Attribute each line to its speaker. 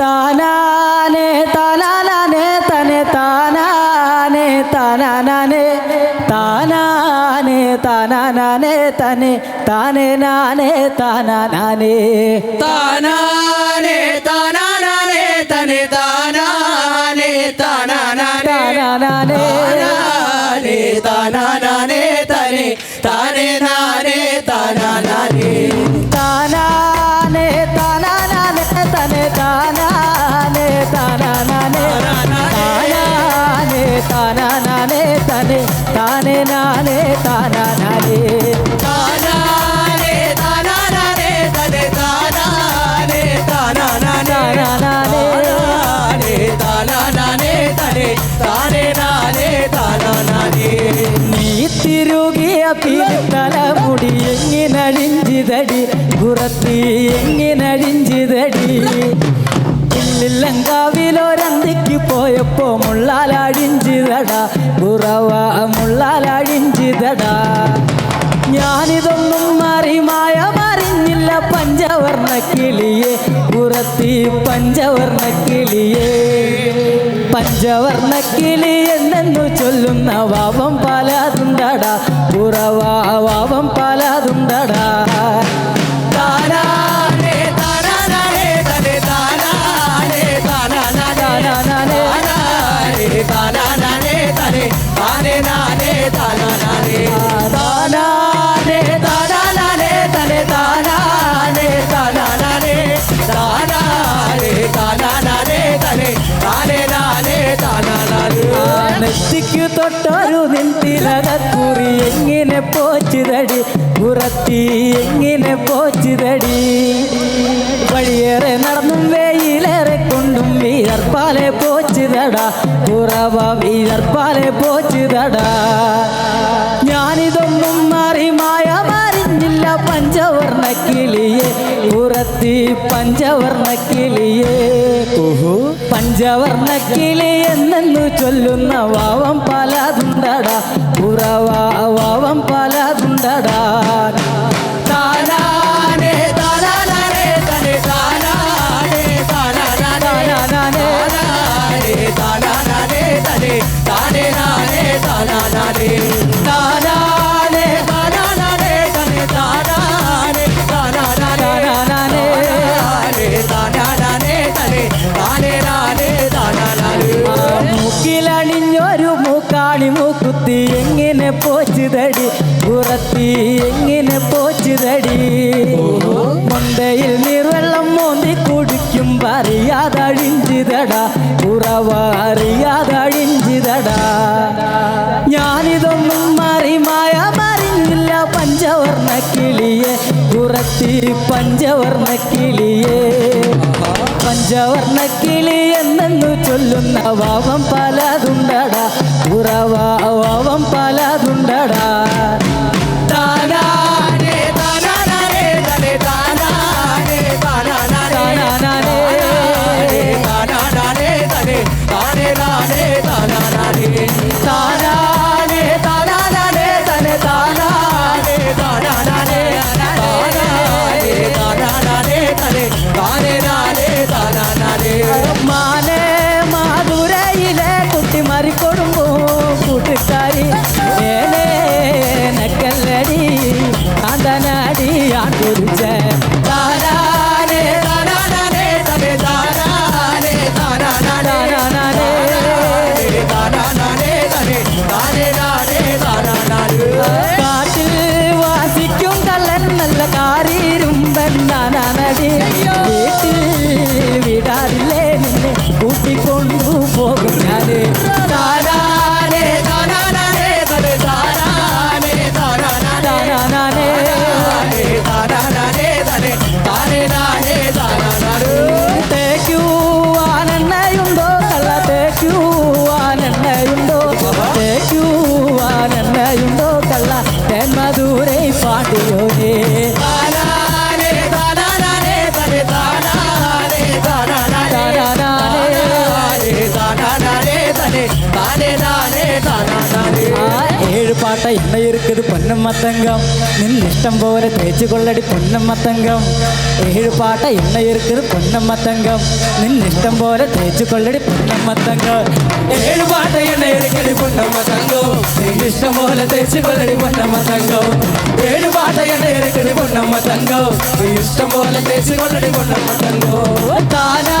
Speaker 1: താനാനെ താനാനെ തന്നെ താനാനെ താനാനെ താനാനെ താനാനെ തന്നെ താനേ നാനേ താനാനെ
Speaker 2: താനാനെ താനാനെ തന്നെ താനാനെ താനാനെ
Speaker 1: താനാനെ
Speaker 2: താനാനെ താനാനെ താനേ
Speaker 1: താനേ നാലേ താനാനെ നീ തിരുകിയ പിത്തലമുടി എങ്ങിനഴിഞ്ചിതടി പുറത്ത് എങ്ങിനഴിഞ്ചിതടി. ഇല്ലില്ലങ്കാവിലൊരന്തിക്ക് പോയപ്പോ മുള്ളാലടിഞ്ചിതടാ പുറവ മുള്ളാലടിഞ്ചിതടാ ഞാനിതൊന്നും മറിമായ മറിഞ്ഞില്ല പഞ്ചവർണ കിളിയെ പുറത്തി പഞ്ചവർണ കിളിയെ. പഞ്ചവർണ കിളി എന്നു ചൊല്ലുന്ന വാവം പലതുണ്ടടാ. പുറവാ തൊട്ടൊരു നിൻതിലകക്കുറി എങ്ങനെ പോച്ചുതടി? പുറത്തി എങ്ങനെ പോച്ചുതടി? വഴിയേറെ നടന്നും വെയിലേറെ കൊണ്ടും വിയർപ്പാലെ പോച്ചുതട. പുറവ വിയർപ്പാലെ പോച്ചുതട. ഞാനിതൊന്നും മാറി മായ മറിഞ്ഞില്ല പഞ്ചവർണ കിളിയെ പുറത്തി പഞ്ചവർണ കിളിയെ പഞ്ചവർണ കിളി എന്നു ചൊല്ലുന്ന വാവം പലതുണ്ടടാ. പുറവാ വാവം പലതുണ്ടടാ. എങ്ങനെ പോച്ചുതടി? മൊണ്ടയിൽ നീർവെള്ളം മോന്തി കുടിക്കും അറിയാതഴിഞ്ചിതടാ കുറവ അറിയാതഴിഞ്ചിതടാ ഞാനിതൊന്നും മാറി മായ മറിഞ്ഞില്ല പഞ്ചവർണ കിളിയെ. കുറത്തി പഞ്ചവർണ കിളിയെ. പഞ്ചവർണ കിളി എന്നു ചൊല്ലുന്ന വാവം പലതുണ്ടടാ. ഉറവാ பாட்டா என்ன இருக்குது
Speaker 2: பொண்ணு மத்தங்கம் நின் இஷ்டம் போல தேய்ச்சி கொள்ளடி பொண்ணு மத்தங்கம் ஏழு
Speaker 1: பாட்டா என்ன இருக்குது பொண்ணு மத்தங்கம் நின் இஷ்டம் போல தேய்ச்சி கொள்ளடி பொண்ணு
Speaker 2: மத்தங்கம் ஏழு பாட்டா என்ன இருக்குது பொண்ணு மத்தங்கம் நின் இஷ்டம் போல
Speaker 1: தேய்ச்சி கொள்ளடி பொண்ணு மத்தங்கம் ஏழு பாட்டா என்ன இருக்குது பொண்ணு மத்தங்கம் இஷ்டம்
Speaker 2: போல தேய்ச்சி கொள்ளடி பொண்ணு மத்தங்கம்
Speaker 1: தானா